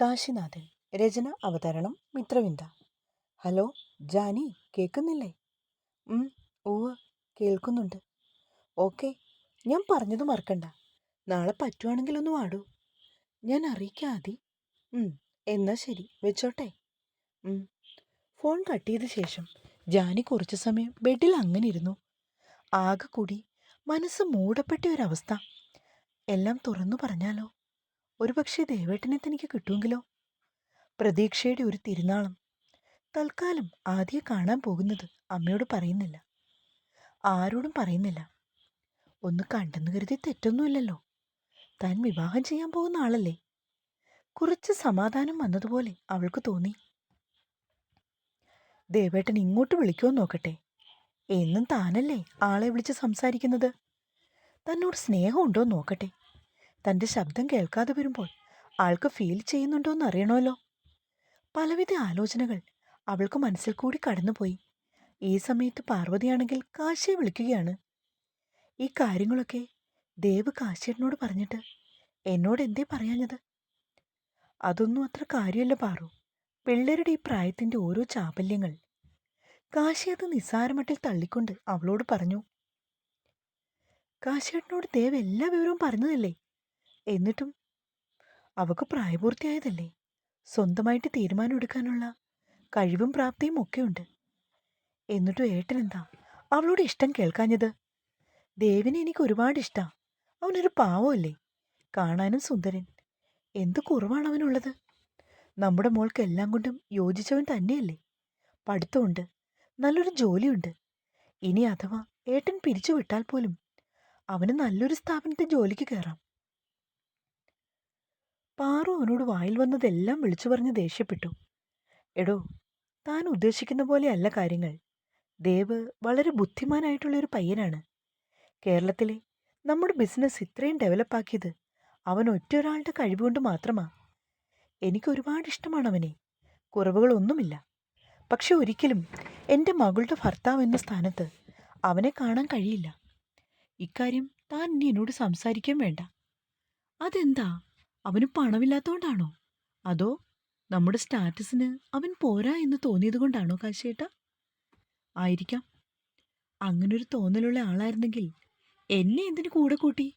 കാശിനാഥൻ രചന അവതരണം മിത്രവിന്ദ. ഹലോ ജാനി കേൾക്കുന്നില്ലേ? ഓ കേൾക്കുന്നുണ്ട്. ഓക്കെ ഞാൻ പറഞ്ഞത് മറക്കണ്ട. നാളെ പറ്റുവാണെങ്കിൽ ഒന്ന് വാടൂ. ഞാൻ അറിയിക്കാം ആദി. ഉം, എന്നാ ശരി വെച്ചോട്ടെ. ഫോൺ കട്ട് ചെയ്ത ശേഷം ജാനി കുറച്ച് സമയം ബെഡിൽ അങ്ങനെ ഇരുന്നു. ആകെ കൂടി മനസ്സ് മൂടപ്പെട്ട ഒരവസ്ഥ. എല്ലാം തുറന്നു പറഞ്ഞാലോ? ഒരുപക്ഷെ ദേവേട്ടനെ തനിക്ക് കിട്ടുമെങ്കിലോ? പ്രതീക്ഷയുടെ ഒരു തിരുനാളം. തൽക്കാലം ആദ്യം കാണാൻ പോകുന്നത് അമ്മയോട് പറയുന്നില്ല. ആരോടും പറയുന്നില്ല. ഒന്ന് കണ്ടെന്ന് കരുതി തെറ്റൊന്നുമില്ലല്ലോ. താൻ വിവാഹം ചെയ്യാൻ പോകുന്ന ആളല്ലേ? കുറച്ച് സമാധാനം വന്നതുപോലെ അവൾക്ക് തോന്നി. ദേവേട്ടൻ ഇങ്ങോട്ട് വിളിക്കുമോ നോക്കട്ടെ? എന്നും താനല്ലേ ആളെ വിളിച്ച് സംസാരിക്കുന്നത്? തന്നോട് സ്നേഹമുണ്ടോ നോക്കട്ടെ? തന്റെ ശബ്ദം കേൾക്കാതെ വരുമ്പോൾ ആൾക്ക് ഫീൽ ചെയ്യുന്നുണ്ടോ എന്ന് അറിയണമല്ലോ. പലവിധ ആലോചനകൾ അവൾക്ക് മനസ്സിൽ കൂടി കടന്നുപോയി. ഈ സമയത്ത് പാർവതിയാണെങ്കിൽ കാശിയെ വിളിക്കുകയാണ്. ഈ കാര്യങ്ങളൊക്കെ ദേവ് കാശിയേട്ടനോട് പറഞ്ഞിട്ട് എന്നോട് എന്തേ പറയാഞ്ഞത്? അതൊന്നും അത്ര കാര്യമല്ല പാറു. പിള്ളേരുടെ ഈ പ്രായത്തിന്റെ ഓരോ ചാപല്യങ്ങൾ കാശി അത് നിസ്സാരമട്ടിൽ തള്ളിക്കൊണ്ട് അവളോട് പറഞ്ഞു. കാശിയേട്ടനോട് ദേവ് എല്ലാ വിവരവും പറഞ്ഞതല്ലേ? എന്നിട്ടും അവക്ക് പ്രായപൂർത്തിയായതല്ലേ? സ്വന്തമായിട്ട് തീരുമാനമെടുക്കാനുള്ള കഴിവും പ്രാപ്തിയും ഒക്കെയുണ്ട്. എന്നിട്ടും ഏട്ടൻ എന്താ അവളോട് ഇഷ്ടം കേൾക്കാഞ്ഞത്? ദേവിനെ എനിക്ക് ഒരുപാട് ഇഷ്ടാ. അവനൊരു പാവമല്ലേ? കാണാനും സുന്ദരൻ. എന്ത് കുറവാണ് അവനുള്ളത്? നമ്മുടെ മോൾക്ക് എല്ലാം കൊണ്ടും യോജിച്ചവൻ തന്നെയല്ലേ? പഠിത്തമുണ്ട്. നല്ലൊരു ജോലിയുണ്ട്. ഇനി അഥവാ ഏട്ടൻ പിരിച്ചു വിട്ടാൽ പോലും അവന് നല്ലൊരു സ്ഥാപനത്തിൽ ജോലിക്ക് കയറാം. പാറു അവനോട് വായിൽ വന്നതെല്ലാം വിളിച്ചു പറഞ്ഞ് ദേഷ്യപ്പെട്ടു. എടോ താൻ ഉദ്ദേശിക്കുന്ന പോലെയല്ല കാര്യങ്ങൾ. ദേവ് വളരെ ബുദ്ധിമാനായിട്ടുള്ള ഒരു പയ്യനാണ്. കേരളത്തിലെ നമ്മുടെ ബിസിനസ് ഇത്രയും ഡെവലപ്പാക്കിയത് അവൻ ഒറ്റൊരാളുടെ കഴിവുകൊണ്ട് മാത്രമാ. എനിക്ക് ഒരുപാട് ഇഷ്ടമാണ് അവനെ. കുറവുകളൊന്നുമില്ല. പക്ഷെ ഒരിക്കലും എന്റെ മകളുടെ ഭർത്താവ് എന്ന സ്ഥാനത്ത് അവനെ കാണാൻ കഴിയില്ല. ഇക്കാര്യം താൻ ഇനി എന്നോട് സംസാരിക്കാൻ വേണ്ട. അതെന്താ? അവന് പണമില്ലാത്തതുകൊണ്ടാണോ അതോ നമ്മുടെ സ്റ്റാറ്റസിന് അവൻ പോരാ എന്ന് തോന്നിയത് കൊണ്ടാണോ കാശിയേട്ട? ആയിരിക്കാം. അങ്ങനൊരു തോന്നലുള്ള ആളായിരുന്നെങ്കിൽ എന്നെ എന്തിനു കൂടെ കൂട്ടി?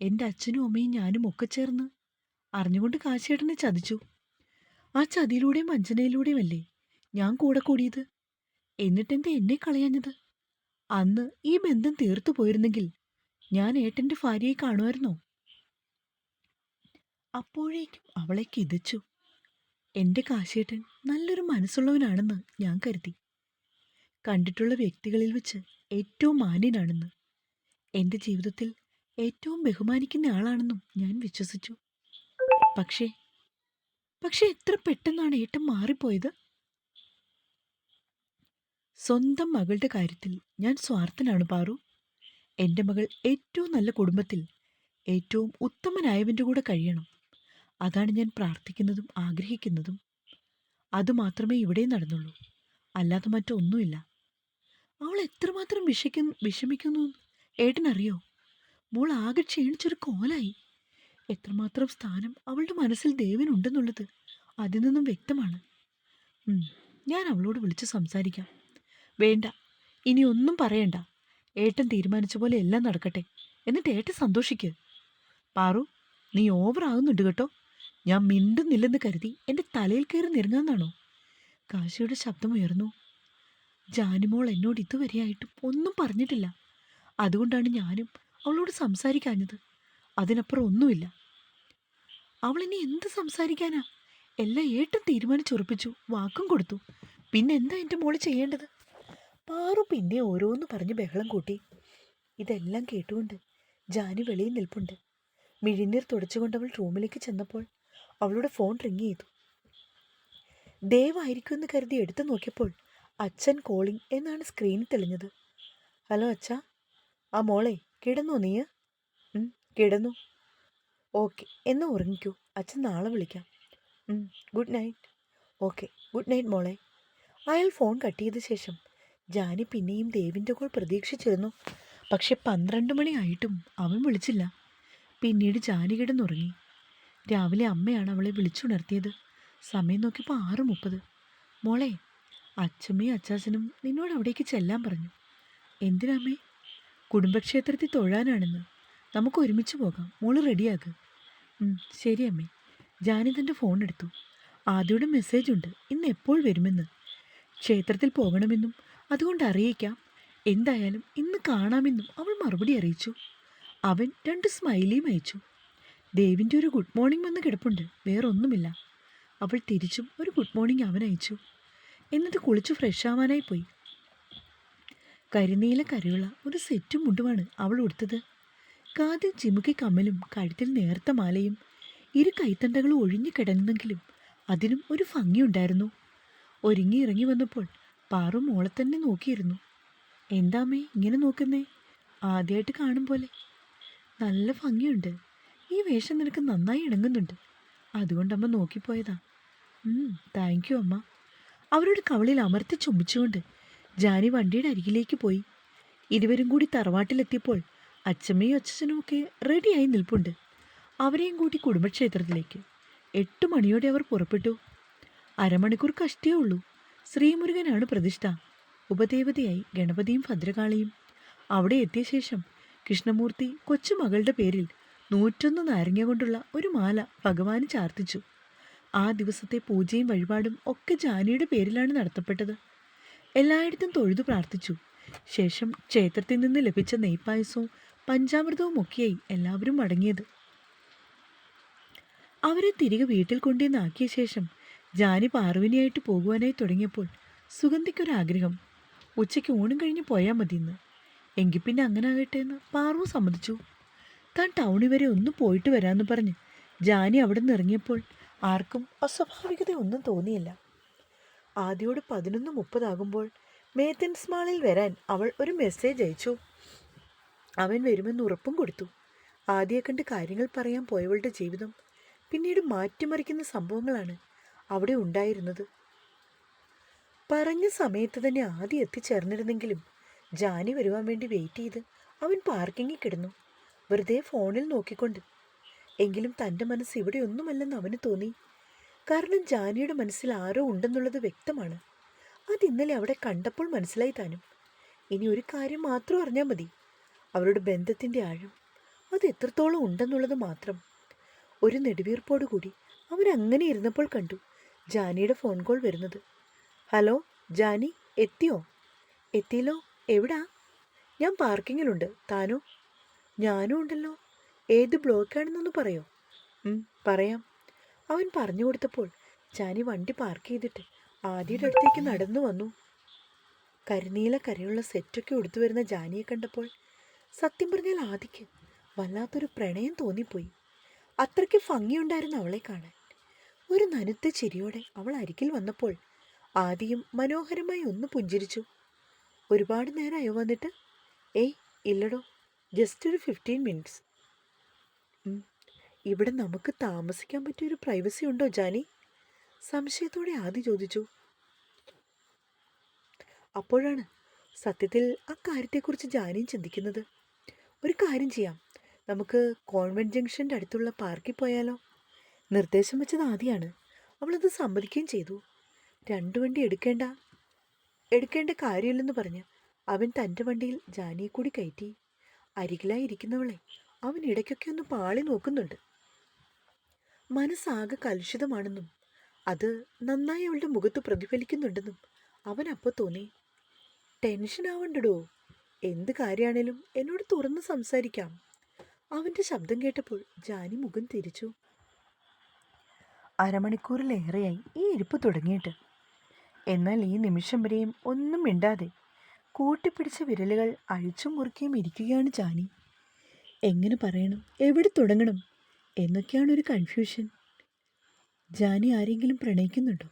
എന്റെ അച്ഛനും അമ്മയും ഞാനും ഒക്കെ ചേർന്ന് അറിഞ്ഞുകൊണ്ട് കാശിയേട്ടനെ ചതിച്ചു. ആ ചതിയിലൂടെയും വഞ്ചനയിലൂടെയും അല്ലേ ഞാൻ കൂടെ കൂടിയത്? എന്നിട്ടെന്താ എന്നെ കളയാഞ്ഞത്? അന്ന് ഈ ബന്ധം തീർത്തു പോയിരുന്നെങ്കിൽ ഞാൻ ഏട്ടന്റെ ഭാര്യയെ കാണുമായിരുന്നോ? അപ്പോഴേക്കും അവളെ കിതച്ചു എന്റെ കാശേട്ടൻ നല്ലൊരു മനസ്സുള്ളവനാണെന്ന് ഞാൻ കരുതി. കണ്ടിട്ടുള്ള വ്യക്തികളിൽ വെച്ച് ഏറ്റവും മാന്യനാണെന്ന്. എന്റെ ജീവിതത്തിൽ ഏറ്റവും ബഹുമാനിക്കുന്ന ആളാണെന്നും ഞാൻ വിശ്വസിച്ചു. പക്ഷേ പക്ഷെ എത്ര പെട്ടെന്നാണ് ഏട്ടൻ മാറിപ്പോയത്? സ്വന്തം മകളുടെ കാര്യത്തിൽ ഞാൻ സ്വാർത്ഥനാണ് പാറു. എന്റെ മകൾ ഏറ്റവും നല്ല കുടുംബത്തിൽ ഏറ്റവും ഉത്തമനായവന്റെ കൂടെ കഴിയണം. അതാണ് ഞാൻ പ്രാർത്ഥിക്കുന്നതും ആഗ്രഹിക്കുന്നതും. അതുമാത്രമേ ഇവിടെ നടന്നുള്ളൂ. അല്ലാതെ മറ്റൊന്നുമില്ല. അവൾ എത്രമാത്രം വിഷയ്ക്കുന്നു വിഷമിക്കുന്നു ഏട്ടനറിയോ? മോൾ ആകെ ക്ഷീണിച്ചൊരു കോലായി. എത്രമാത്രം സ്ഥാനം അവളുടെ മനസ്സിൽ ദേവനുണ്ടെന്നുള്ളത് അതിൽ നിന്നും വ്യക്തമാണ്. ഞാൻ അവളോട് വിളിച്ച് സംസാരിക്കാം. വേണ്ട ഇനി ഒന്നും പറയണ്ട. ഏട്ടൻ തീരുമാനിച്ച പോലെ എല്ലാം നടക്കട്ടെ. എന്നിട്ട് ഏട്ടൻ സന്തോഷിക്ക്. പാറു നീ ഓവറാകുന്നുണ്ട് കേട്ടോ. ഞാൻ മിണ്ടുന്നില്ലെന്ന് കരുതി എന്റെ തലയിൽ കയറി നിരങ്ങാന്നാണോ കാശിയുടെ ശബ്ദം ഉയർന്നു. ജാനിമോൾ എന്നോട് ഇതുവരെയായിട്ടും ഒന്നും പറഞ്ഞിട്ടില്ല. അതുകൊണ്ടാണ് ഞാനും അവളോട് സംസാരിക്കാഞ്ഞത്. അതിനപ്പുറം ഒന്നുമില്ല. അവൾ ഇനി എന്ത് സംസാരിക്കാനാ? എല്ലാം ഏട്ടും തീരുമാനിച്ചുറപ്പിച്ചു വാക്കും കൊടുത്തു. പിന്നെ എന്താ എന്റെ മോൾ ചെയ്യേണ്ടത്? പാറു പിന്നെ ഓരോന്ന് പറഞ്ഞ് ബഹളം കൂട്ടി. ഇതെല്ലാം കേട്ടുകൊണ്ട് ജാനി വെളിയിൽ നിൽപ്പുണ്ട്. മിഴിനീർ തുടച്ചുകൊണ്ട് അവൾ റൂമിലേക്ക് ചെന്നപ്പോൾ അവളുടെ ഫോൺ റിങ് ചെയ്തു. ദയവായിരിക്കുമെന്ന് കരുതി എടുത്തു നോക്കിയപ്പോൾ അച്ഛൻ കോളിംഗ് എന്നാണ് സ്ക്രീനിൽ തെളിഞ്ഞത്. ഹലോ അച്ഛാ. ആ മോളെ കിടന്നോ നീ കിടന്നു. ഓക്കെ എന്നാ ഉറങ്ങിക്കൂ. അച്ഛൻ നാളെ വിളിക്കാം. Good night okay good night മോളെ. അയാൾ ഫോൺ കട്ട് ചെയ്ത ശേഷം ജാനി പിന്നെയും ദേവിന്റെ കോൾ പ്രതീക്ഷിച്ചിരുന്നു. പക്ഷെ പന്ത്രണ്ട് മണിയായിട്ടും അവൻ വിളിച്ചില്ല. പിന്നീട് ജാനി കിടന്നുറങ്ങി. രാവിലെ അമ്മയാണ് അവളെ വിളിച്ചുണർത്തിയത്. സമയം നോക്കിയപ്പോൾ ആറ് മുപ്പത്. മോളെ അച്ഛമ്മയും അച്ചാച്ചനും നിന്നോട് അവിടേക്ക് ചെല്ലാൻ പറഞ്ഞു. എന്തിനാമ്മേ കുടുംബക്ഷേത്രത്തിൽ തൊഴാനാണെന്ന്. നമുക്ക് ഒരുമിച്ച് പോകാം. മോൾ റെഡിയാക്ക്. ശരി അമ്മേ. ജാനിതന്റെ ഫോൺ എടുത്തു. ആദ്യയുടെ മെസ്സേജ് ഉണ്ട്. ഇന്ന് എപ്പോൾ വരുമെന്ന്. ക്ഷേത്രത്തിൽ പോകണമെന്നും അതുകൊണ്ട് അറിയിക്കാം. എന്തായാലും ഇന്ന് കാണാമെന്നും അവൾ മറുപടി അറിയിച്ചു. അവൻ രണ്ട് സ്മൈലിയും അയച്ചു. ദേവിന്റെ ഒരു ഗുഡ് മോർണിംഗ് വന്ന് കിടപ്പുണ്ട്. വേറൊന്നുമില്ല. അവൾ തിരിച്ചും ഒരു ഗുഡ് മോർണിംഗ് അവൻ അയച്ചു. എന്നിട്ട് കുളിച്ച് ഫ്രഷ് ആവാനായി പോയി. കരിനീല കരയുള്ള ഒരു സെറ്റും മുണ്ടുമാണ് അവൾ ഉടുത്തത്. കാതിൽ ചിമുക്കി കമ്മലും കഴുത്തിൽ നേർത്ത മാലയും ഇരു കൈത്തണ്ടകളും ഒഴിഞ്ഞു കിടന്നെങ്കിലും അതിനും ഒരു ഭംഗിയുണ്ടായിരുന്നു. ഒരുങ്ങി ഇറങ്ങി വന്നപ്പോൾ പാറു മോളെ തന്നെ നോക്കിയിരുന്നു. എന്താമേ ഇങ്ങനെ നോക്കുന്നേ? ആദ്യമായിട്ട് കാണും പോലെ. നല്ല ഭംഗിയുണ്ട്. ഈ വേഷം നിനക്ക് നന്നായി ഇണങ്ങുന്നുണ്ട്. അതുകൊണ്ടമ്മ നോക്കിപ്പോയതാ. താങ്ക് യു അമ്മ. അവരുടെ കവളിൽ അമർത്തി ചുംബിച്ചുകൊണ്ട് ജാനി വണ്ടിയുടെ അരികിലേക്ക് പോയി. ഇരുവരും കൂടി തറവാട്ടിലെത്തിയപ്പോൾ അച്ഛമ്മയും അച്ഛനും ഒക്കെ റെഡിയായി നിൽപ്പുണ്ട്. അവരെയും കൂട്ടി കുടുംബക്ഷേത്രത്തിലേക്ക്. എട്ട് മണിയോടെ അവർ പുറപ്പെട്ടു. അരമണിക്കൂർ കഷ്ടിയേ ഉള്ളൂ. ശ്രീമുരുകനാണ് പ്രതിഷ്ഠ. ഉപദേവതയായി ഗണപതിയും ഭദ്രകാളിയും. അവിടെ എത്തിയ ശേഷം കൃഷ്ണമൂർത്തി കൊച്ചുമകളുടെ പേരിൽ നൂറ്റൊന്ന് നാരങ്ങ കൊണ്ടുള്ള ഒരു മാല ഭഗവാന് ചാർത്തിച്ചു. ആ ദിവസത്തെ പൂജയും വഴിപാടും ഒക്കെ ജാനിയുടെ പേരിലാണ് നടത്തപ്പെട്ടത്. എല്ലായിടത്തും തൊഴുതു പ്രാർത്ഥിച്ചു. ശേഷം ക്ഷേത്രത്തിൽ നിന്ന് ലഭിച്ച നെയ്പായസവും പഞ്ചാമൃതവും ഒക്കെയായി എല്ലാവരും മടങ്ങിയത്. അവരെ തിരികെ വീട്ടിൽ കൊണ്ടുവന്നാക്കിയ ശേഷം ജാനി പാർവിനിയായിട്ട് പോകുവാനായി തുടങ്ങിയപ്പോൾ സുഗന്ധിക്കൊരാഗ്രഹം. ഉച്ചയ്ക്ക് ഊണും കഴിഞ്ഞ് പോയാൽ മതിയെന്ന്. എങ്കിൽ പിന്നെ അങ്ങനെ ആകട്ടെ എന്ന് പാർവു സമ്മതിച്ചു. താൻ ടൗണിൽ വരെ ഒന്ന് പോയിട്ട് വരാമെന്ന് പറഞ്ഞ്. ജാനി അവിടെ നിന്ന് ഇറങ്ങിയപ്പോൾ ആർക്കും അസ്വാഭാവികത ഒന്നും തോന്നിയില്ല. ആദ്യോട് പതിനൊന്ന് മുപ്പതാകുമ്പോൾ മേത്തൻസ് മാളിൽ വരാൻ അവൾ ഒരു മെസ്സേജ് അയച്ചു. അവൻ വരുമെന്ന് ഉറപ്പും കൊടുത്തു. ആദ്യ കണ്ട് കാര്യങ്ങൾ പറയാൻ പോയവളുടെ ജീവിതം പിന്നീട് മാറ്റിമറിക്കുന്ന സംഭവങ്ങളാണ് അവിടെ ഉണ്ടായിരുന്നത്. പറഞ്ഞ സമയത്ത് തന്നെ ആദ്യം എത്തിച്ചേർന്നിരുന്നെങ്കിലും ജാനി വരുവാൻ വേണ്ടി വെയിറ്റ് ചെയ്ത് അവൻ പാർക്കിങ്ങിൽ കിടന്നു. വെറുതെ ഫോണിൽ നോക്കിക്കൊണ്ട്. എങ്കിലും തന്റെ മനസ്സ് ഇവിടെയൊന്നുമല്ലെന്ന് അവന് തോന്നി. കാരണം ജാനിയുടെ മനസ്സിൽ ആരോ ഉണ്ടെന്നുള്ളത് വ്യക്തമാണ്. അത് ഇന്നലെ അവിടെ കണ്ടപ്പോൾ മനസ്സിലായി താനും. ഇനി ഒരു കാര്യം മാത്രം അറിഞ്ഞാൽ മതി. അവരുടെ ബന്ധത്തിന്റെ ആഴം. അത് എത്രത്തോളം ഉണ്ടെന്നുള്ളത് മാത്രം. ഒരു നെടുവീർപ്പോടു കൂടി അവരങ്ങനെ ഇരുന്നപ്പോൾ കണ്ടു ജാനിയുടെ ഫോൺ കോൾ വരുന്നത്. ഹലോ ജാനി എത്തിയോ? എത്തിയല്ലോ എവിടാ? ഞാൻ പാർക്കിങ്ങിലുണ്ട്. താനോ? ഞാനും ഉണ്ടല്ലോ. ഏത് ബ്ലോക്കാണെന്നൊന്ന് പറയോ? പറയാം. അവൻ പറഞ്ഞു കൊടുത്തപ്പോൾ ചാനി വണ്ടി പാർക്ക് ചെയ്തിട്ട് ആദ്യയുടെ അടുത്തേക്ക് നടന്നു വന്നു. കരിനീല കരയുള്ള സെറ്റൊക്കെ ഉടുത്തു വരുന്ന ജാനിയെ കണ്ടപ്പോൾ സത്യം പറഞ്ഞാൽ ആദിക്ക് വല്ലാത്തൊരു പ്രണയം തോന്നിപ്പോയി. അത്രയ്ക്ക് ഭംഗിയുണ്ടായിരുന്നു അവളെ കാണാൻ. ഒരു നനുത്ത ചിരിയോടെ അവൾ അരികിൽ വന്നപ്പോൾ ആദിയും മനോഹരമായി ഒന്ന് പുഞ്ചിരിച്ചു. ഒരുപാട് നേരമായോ വന്നിട്ട് ഏയ് ഇല്ലടോ. ജസ്റ്റ് ഒരു ഫിഫ്റ്റീൻ മിനിറ്റ്സ് ഇവിടെ നമുക്ക് താമസിക്കാൻ പറ്റിയ ഒരു പ്രൈവസി ഉണ്ടോ ജാനി? സംശയത്തോടെ ആദ്യ ചോദിച്ചു. അപ്പോഴാണ് സത്യത്തിൽ ആ കാര്യത്തെക്കുറിച്ച് ജാനിയും ചിന്തിക്കുന്നത്. ഒരു കാര്യം ചെയ്യാം. നമുക്ക് കോൺവെന്റ് ജംഗ്ഷന്റെ അടുത്തുള്ള പാർക്കിൽ പോയാലോ? നിർദ്ദേശം വെച്ചത് ആദ്യമാണ് അവളത് സമ്മതിക്കുകയും ചെയ്തു. രണ്ടു വണ്ടി എടുക്കേണ്ട? എടുക്കേണ്ട കാര്യമില്ലെന്ന് പറഞ്ഞ് അവൻ തന്റെ വണ്ടിയിൽ ജാനിയെ കൂടി കയറ്റി. അരികിലായി ഇരിക്കുന്നവളെ അവൻ ഇടയ്ക്കൊക്കെ ഒന്ന് പാളി നോക്കുന്നുണ്ട്. മനസ്സാകെ കലുഷിതമാണെന്നും അത് നന്നായി അവളുടെ മുഖത്ത് പ്രതിഫലിക്കുന്നുണ്ടെന്നും അവൻ അപ്പോൾ തോന്നി. ടെൻഷൻ ആവണ്ടടോ എന്ത് കാര്യമാണേലും എന്നോട് തുറന്ന് സംസാരിക്കാം. അവന്റെ ശബ്ദം കേട്ടപ്പോൾ ജാനി മുഖം തിരിച്ചു. അരമണിക്കൂറിലേറെയായി ഈ ഇരിപ്പ് തുടങ്ങിയിട്ട്. എന്നാൽ ഈ നിമിഷം വരെയും ഒന്നും മിണ്ടാതെ കൂട്ടിപ്പിടിച്ച വിരലുകൾ അഴിച്ചും മുറുക്കിയും ഇരിക്കുകയാണ് ജാനി. എങ്ങനെ പറയണം? എവിടെ തുടങ്ങണം? എന്നൊക്കെയാണ് ഒരു കൺഫ്യൂഷൻ ജാനി ആരെങ്കിലും പ്രണയിക്കുന്നുണ്ടോ?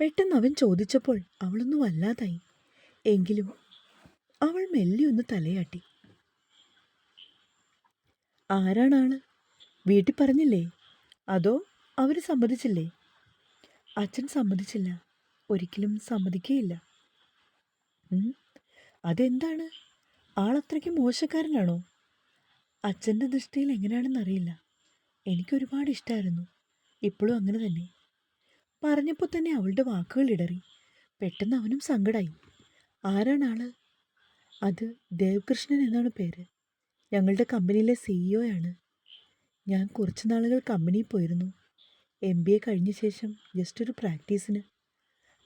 പെട്ടെന്ന് അവൻ ചോദിച്ചപ്പോൾ അവളൊന്നും അല്ലാതായി. എങ്കിലും അവൾ മെല്ലെ ഒന്ന് തലയാട്ടി. ആരാണാണ് വീട്ടിൽ പറഞ്ഞില്ലേ? അതോ അവർ സമ്മതിച്ചില്ലേ? അച്ഛൻ സമ്മതിച്ചില്ല. ഒരിക്കലും സമ്മതിക്കുകയില്ല അതെന്താണ്? ആളത്രയ്ക്ക് മോശക്കാരനാണോ? അച്ഛന്റെ ദൃഷ്ടിയിൽ എങ്ങനെയാണെന്നറിയില്ല എനിക്കൊരുപാട് ഇഷ്ടമായിരുന്നു ഇപ്പോഴും അങ്ങനെ തന്നെ. പറഞ്ഞപ്പോൾ തന്നെ അവളുടെ വാക്കുകൾ ഇടറി. പെട്ടെന്ന് അവനും സങ്കടമായി ആരാണ് ആൾ? അത് ദേവകൃഷ്ണൻ എന്നാണ് പേര്. ഞങ്ങളുടെ കമ്പനിയിലെ സിഇഒ ആണ്. ഞാൻ കുറച്ച് നാളുകൾ കമ്പനിയിൽ പോയിരുന്നു. എം ബി എ കഴിഞ്ഞ ശേഷം ജസ്റ്റ് ഒരു പ്രാക്ടീസിന്.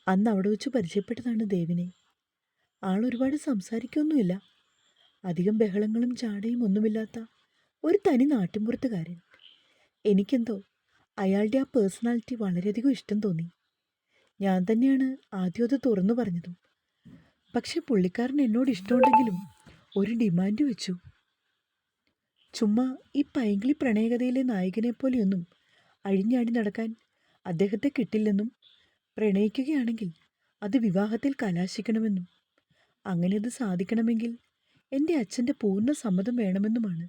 അന്ന് അവിടെ വെച്ച് പരിചയപ്പെട്ടതാണ് ദേവിനെ. ആൾ ഒരുപാട് സംസാരിക്കൊന്നുമില്ല. അധികം ബഹളങ്ങളും ചാടയും ഒന്നുമില്ലാത്ത ഒരു തനി നാട്ടിൻപുറത്തുകാരൻ. എനിക്കെന്തോ അയാളുടെ ആ പേഴ്സണാലിറ്റി വളരെയധികം ഇഷ്ടം തോന്നി. ഞാൻ തന്നെയാണ് ആദ്യം അത് തുറന്നു പറഞ്ഞതും. പക്ഷെ പുള്ളിക്കാരൻ എന്നോട് ഇഷ്ടമുണ്ടെങ്കിലും ഒരു ഡിമാൻഡ് വെച്ചു. ചുമ്മാ ഈ പൈങ്കിളി പ്രണയകഥയിലെ നായകനെ പോലെയൊന്നും അഴിഞ്ഞാടി നടക്കാൻ അദ്ദേഹത്തെ കിട്ടില്ലെന്നും പ്രണയിക്കുകയാണെങ്കിൽ അത് വിവാഹത്തിൽ കലാശിക്കണമെന്നും അങ്ങനെ അത് സാധിക്കണമെങ്കിൽ എന്റെ അച്ഛന്റെ പൂർണ സമ്മതം വേണമെന്നുമാണ്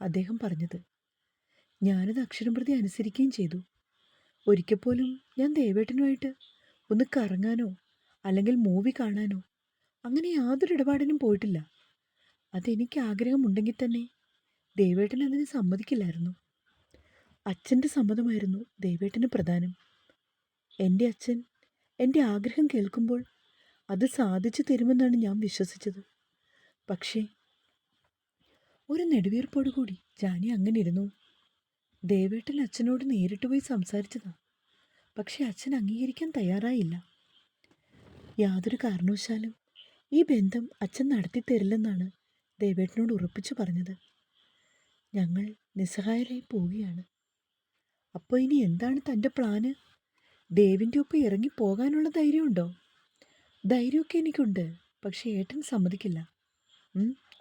അദ്ദേഹം പറഞ്ഞത്. ഞാനത് അക്ഷരം പ്രതി അനുസരിക്കുകയും ചെയ്തു. ഒരിക്കൽ പോലും ഞാൻ ദേവേട്ടനുമായിട്ട് ഒന്ന് കറങ്ങാനോ അല്ലെങ്കിൽ മൂവി കാണാനോ അങ്ങനെ യാതൊരു ഇടപാടിനും പോയിട്ടില്ല. അതെനിക്ക് ആഗ്രഹമുണ്ടെങ്കിൽ തന്നെ ദേവേട്ടൻ അതിന് സമ്മതിക്കില്ലായിരുന്നു. അച്ഛന്റെ സമ്മതമായിരുന്നു ദേവേട്ടന് പ്രധാനം. എന്റെ അച്ഛൻ എന്റെ ആഗ്രഹം കേൾക്കുമ്പോൾ അത് സാധിച്ചു തരുമെന്നാണ് ഞാൻ വിശ്വസിച്ചത്. പക്ഷേ ഒരു നെടുവീർപ്പോടു കൂടി ജാനി അങ്ങനെ ഇരുന്നു. ദേവേട്ടൻ അച്ഛനോട് നേരിട്ട് പോയി സംസാരിച്ചതാ. പക്ഷെ അച്ഛൻ അംഗീകരിക്കാൻ തയ്യാറായില്ല. യാതൊരു കാരണവശാലും ഈ ബന്ധം അച്ഛൻ നടത്തി തരില്ലെന്നാണ് ദേവേട്ടനോട് ഉറപ്പിച്ചു പറഞ്ഞത്. ഞങ്ങൾ നിസ്സഹായരായി പോവുകയാണ്. അപ്പോൾ ഇനി എന്താണ് തന്റെ പ്ലാന്? ദേവിന്റെ ഒപ്പം ഇറങ്ങി പോകാനുള്ള ധൈര്യമുണ്ടോ? ധൈര്യമൊക്കെ എനിക്കുണ്ട് പക്ഷേ ഏട്ടൻ സമ്മതിക്കില്ല.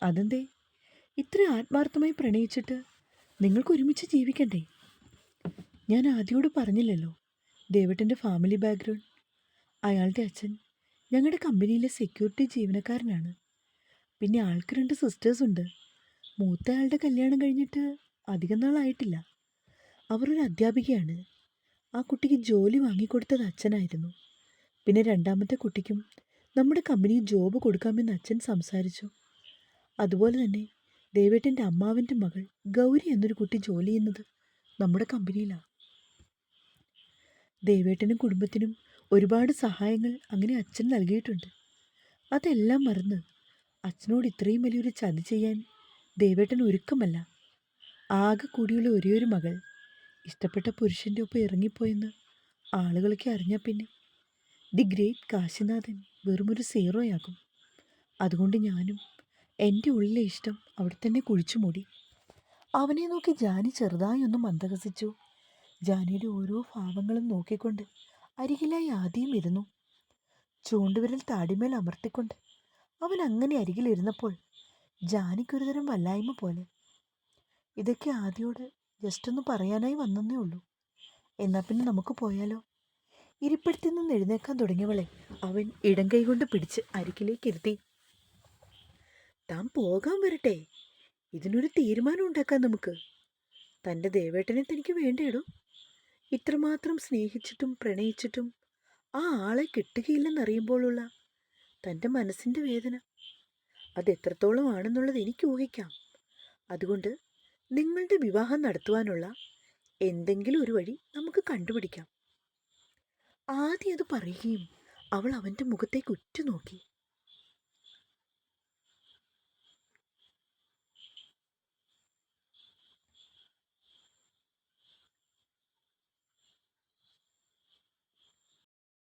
അതെന്തേ? ഇത്ര ആത്മാർത്ഥമായി പ്രണയിച്ചിട്ട് നിങ്ങൾക്ക് ഒരുമിച്ച് ജീവിക്കണ്ടേ? ഞാൻ ആദ്യോട് പറഞ്ഞില്ലല്ലോ ദേവട്ടന്റെ ഫാമിലി ബാക്ക്ഗ്രൗണ്ട്. അയാളുടെ അച്ഛൻ ഞങ്ങളുടെ കമ്പനിയിലെ സെക്യൂരിറ്റി ജീവനക്കാരനാണ്. പിന്നെ ആൾക്ക് രണ്ട് സിസ്റ്റേഴ്സ് ഉണ്ട് മൂത്ത ആളുടെ കല്യാണം കഴിഞ്ഞിട്ട് അധികം നാളായിട്ടില്ല. അവർ ഒരു അധ്യാപികയാണ്. ആ കുട്ടിക്ക് ജോലി വാങ്ങിക്കൊടുത്തത് അച്ഛനായിരുന്നു. പിന്നെ രണ്ടാമത്തെ കുട്ടിക്കും നമ്മുടെ കമ്പനിയിൽ ജോബ് കൊടുക്കാമെന്ന് അച്ഛൻ സംസാരിച്ചു. അതുപോലെ തന്നെ ദേവേട്ടന്റെ അമ്മാവന്റെ മകൾ ഗൗരി എന്നൊരു കുട്ടി ജോലി ചെയ്യുന്നത് നമ്മുടെ കമ്പനിയിലാണ് ദേവേട്ടനും കുടുംബത്തിനും ഒരുപാട് സഹായങ്ങൾ അങ്ങനെ അച്ഛൻ നൽകിയിട്ടുണ്ട്. അതെല്ലാം മറന്ന് അച്ഛനോട് ഇത്രയും വലിയൊരു ചതി ചെയ്യാൻ ദേവേട്ടൻ ഒരുക്കമല്ല. ആകെ കൂടിയുള്ള ഒരേയൊരു മകൾ ഇഷ്ടപ്പെട്ട പുരുഷന്റെ ഒപ്പം ഇറങ്ങിപ്പോയെന്ന് ആളുകളൊക്കെ അറിഞ്ഞാൽ പിന്നെ. ദി ഗ്രേറ്റ് കാശിനാഥൻ വെറുമൊരു സീറോയാകും. അതുകൊണ്ട് ഞാനും എന്റെ ഉള്ളിലെ ഇഷ്ടം അവിടെ തന്നെ കുഴിച്ചു മൂടി. അവനെ നോക്കി ജാനി ചെറുതായി ഒന്ന് മന്ദഹസിച്ചു. ജാനിയുടെ ഓരോ ഭാവങ്ങളും നോക്കിക്കൊണ്ട് അരികിലായി ആദ്യം ഇരുന്നു. ചൂണ്ടുവിരൽ താടിമേൽ അമർത്തിക്കൊണ്ട് അവൻ അങ്ങനെ അരികിലിരുന്നപ്പോൾ ജാനിക്കൊരുതരം വല്ലായ്മ പോലെ. ഇതൊക്കെ ആദ്യോട് ജസ്റ്റ് ഒന്ന് പറയാനായി വന്നേ ഉള്ളൂ. എന്നാൽ പിന്നെ നമുക്ക് പോയാലോ? ഇരിപ്പിടത്തിൽ നിന്ന് എഴുന്നേക്കാൻ തുടങ്ങിയവളെ അവൻ ഇടം കൈകൊണ്ട് പിടിച്ച് അരികിലേക്ക് ഇരുത്തി. താൻ പോകാൻ വരട്ടെ. ഇതിനൊരു തീരുമാനം ഉണ്ടാക്കാം നമുക്ക്. തന്റെ ദേവേട്ടനെ തനിക്ക് വേണ്ടേടോ? ഇത്രമാത്രം സ്നേഹിച്ചിട്ടും പ്രണയിച്ചിട്ടും ആ ആളെ കിട്ടുകയില്ലെന്നറിയുമ്പോഴുള്ള തന്റെ മനസ്സിന്റെ വേദന. അത് എത്രത്തോളം ആണെന്നുള്ളത് എനിക്ക് ഊഹിക്കാം. അതുകൊണ്ട് നിങ്ങളുടെ വിവാഹം നടത്തുവാനുള്ള എന്തെങ്കിലും ഒരു വഴി നമുക്ക് കണ്ടുപിടിക്കാം. ആദ്യം അത് പറയുകയും അവൾ അവന്റെ മുഖത്തേക്ക് ഉറ്റുനോക്കി.